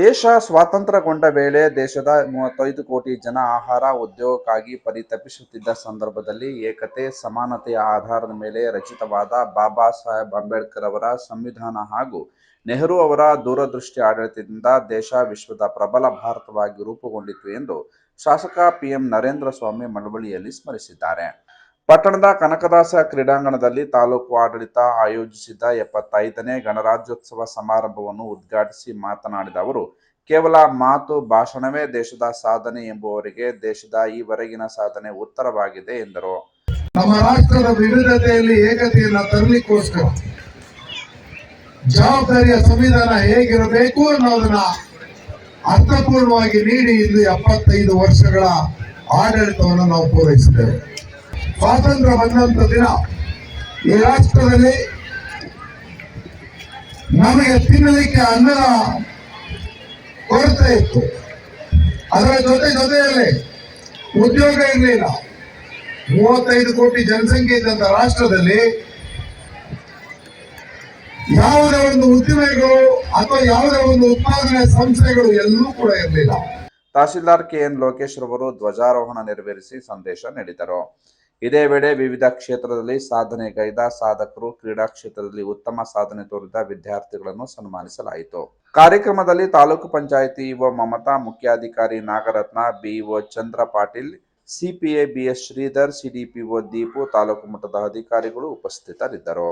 ದೇಶ ಸ್ವಾತಂತ್ರ್ಯಗೊಂಡ ವೇಳೆ ದೇಶದ ಮೂವತ್ತೈದು ಕೋಟಿ ಜನ ಆಹಾರ ಉದ್ಯೋಗಕ್ಕಾಗಿ ಪರಿತಪಿಸುತ್ತಿದ್ದ ಸಂದರ್ಭದಲ್ಲಿ ಏಕತೆ, ಸಮಾನತೆಯ ಆಧಾರದ ಮೇಲೆ ರಚಿತವಾದ ಬಾಬಾ ಸಾಹೇಬ್ ಅಂಬೇಡ್ಕರ್ ಅವರ ಸಂವಿಧಾನ ಹಾಗೂ ನೆಹರು ಅವರ ದೂರದೃಷ್ಟಿ ಆಡಳಿತದಿಂದ ದೇಶ ವಿಶ್ವದ ಪ್ರಬಲ ಭಾರತವಾಗಿ ರೂಪುಗೊಂಡಿತು ಎಂದು ಶಾಸಕ ಪಿಎಂ ನರೇಂದ್ರ ಸ್ವಾಮಿ ಮಳವಳ್ಳಿಯಲ್ಲಿ ಸ್ಮರಿಸಿದ್ದಾರೆ. ಪಟ್ಟಣದ ಕನಕದಾಸ ಕ್ರೀಡಾಂಗಣದಲ್ಲಿ ತಾಲೂಕು ಆಡಳಿತ ಆಯೋಜಿಸಿದ್ದ ಎಪ್ಪತ್ತೈದನೇ ಗಣರಾಜ್ಯೋತ್ಸವ ಸಮಾರಂಭವನ್ನು ಉದ್ಘಾಟಿಸಿ ಮಾತನಾಡಿದ ಅವರು, ಕೇವಲ ಮಾತು, ಭಾಷಣವೇ ದೇಶದ ಸಾಧನೆ ಎಂಬುವವರಿಗೆ ದೇಶದ ಈವರೆಗಿನ ಸಾಧನೆ ಉತ್ತರವಾಗಿದೆ ಎಂದರು. ನಮ್ಮ ರಾಷ್ಟ್ರದ ವಿವಿಧತೆಯಲ್ಲಿ ಏಕತೆಯನ್ನು ತರಲಿಕ್ಕೋಸ್ಕರ ಜವಾಬ್ದಾರಿಯ ಸಂವಿಧಾನ ಹೇಗಿರಬೇಕು ಅನ್ನೋದನ್ನ ಅರ್ಥಪೂರ್ಣವಾಗಿ ನೀಡಿ ಇಂದು ಎಪ್ಪತ್ತೈದು ವರ್ಷಗಳ ಆಡಳಿತವನ್ನು ನಾವು ಪೂರೈಸಿದ್ದೇವೆ. ಸ್ವಾತಂತ್ರ್ಯ ಬಂದಂತ ದಿನ ಈ ರಾಷ್ಟ್ರದಲ್ಲಿ ನಮಗೆ ತಿನ್ನಲಿಕ್ಕೆ ಅನ್ನದ ಕೊರತೆ ಇತ್ತು. ಅದರ ಜೊತೆ ಜೊತೆಯಲ್ಲಿ ಉದ್ಯೋಗ ಇರಲಿಲ್ಲ. ಮೂವತ್ತೈದು ಕೋಟಿ ಜನಸಂಖ್ಯೆ ಇದ್ದಂತ ರಾಷ್ಟ್ರದಲ್ಲಿ ಯಾವುದೇ ಒಂದು ಉದ್ದಿಮೆಗಳು ಅಥವಾ ಯಾವುದೇ ಒಂದು ಉತ್ಪಾದನೆ ಸಂಸ್ಥೆಗಳು ಎಲ್ಲೂ ಕೂಡ ಇರಲಿಲ್ಲ. ತಹಸೀಲ್ದಾರ್ ಕೆಎನ್ ಲೋಕೇಶ್ ರವರು ಧ್ವಜಾರೋಹಣ ನೆರವೇರಿಸಿ ಸಂದೇಶ ನೀಡಿದರು. ಇದೇ ವೇಳೆ ವಿವಿಧ ಕ್ಷೇತ್ರದಲ್ಲಿ ಸಾಧನೆಗೈದ ಸಾಧಕರು ಕ್ರೀಡಾ ಕ್ಷೇತ್ರದಲ್ಲಿ ಉತ್ತಮ ಸಾಧನೆ ತೋರಿದ ವಿದ್ಯಾರ್ಥಿಗಳನ್ನು ಸನ್ಮಾನಿಸಲಾಯಿತು. ಕಾರ್ಯಕ್ರಮದಲ್ಲಿ ತಾಲೂಕು ಪಂಚಾಯಿತಿ ಇಒ ಮಮತಾ, ಮುಖ್ಯಾಧಿಕಾರಿ Nagaratna, BEO Chandra Patil, CPA BS Shridhar, CDPO Deepu, taluk ಮಟ್ಟದ ಅಧಿಕಾರಿಗಳು ಉಪಸ್ಥಿತರಿದ್ದರು.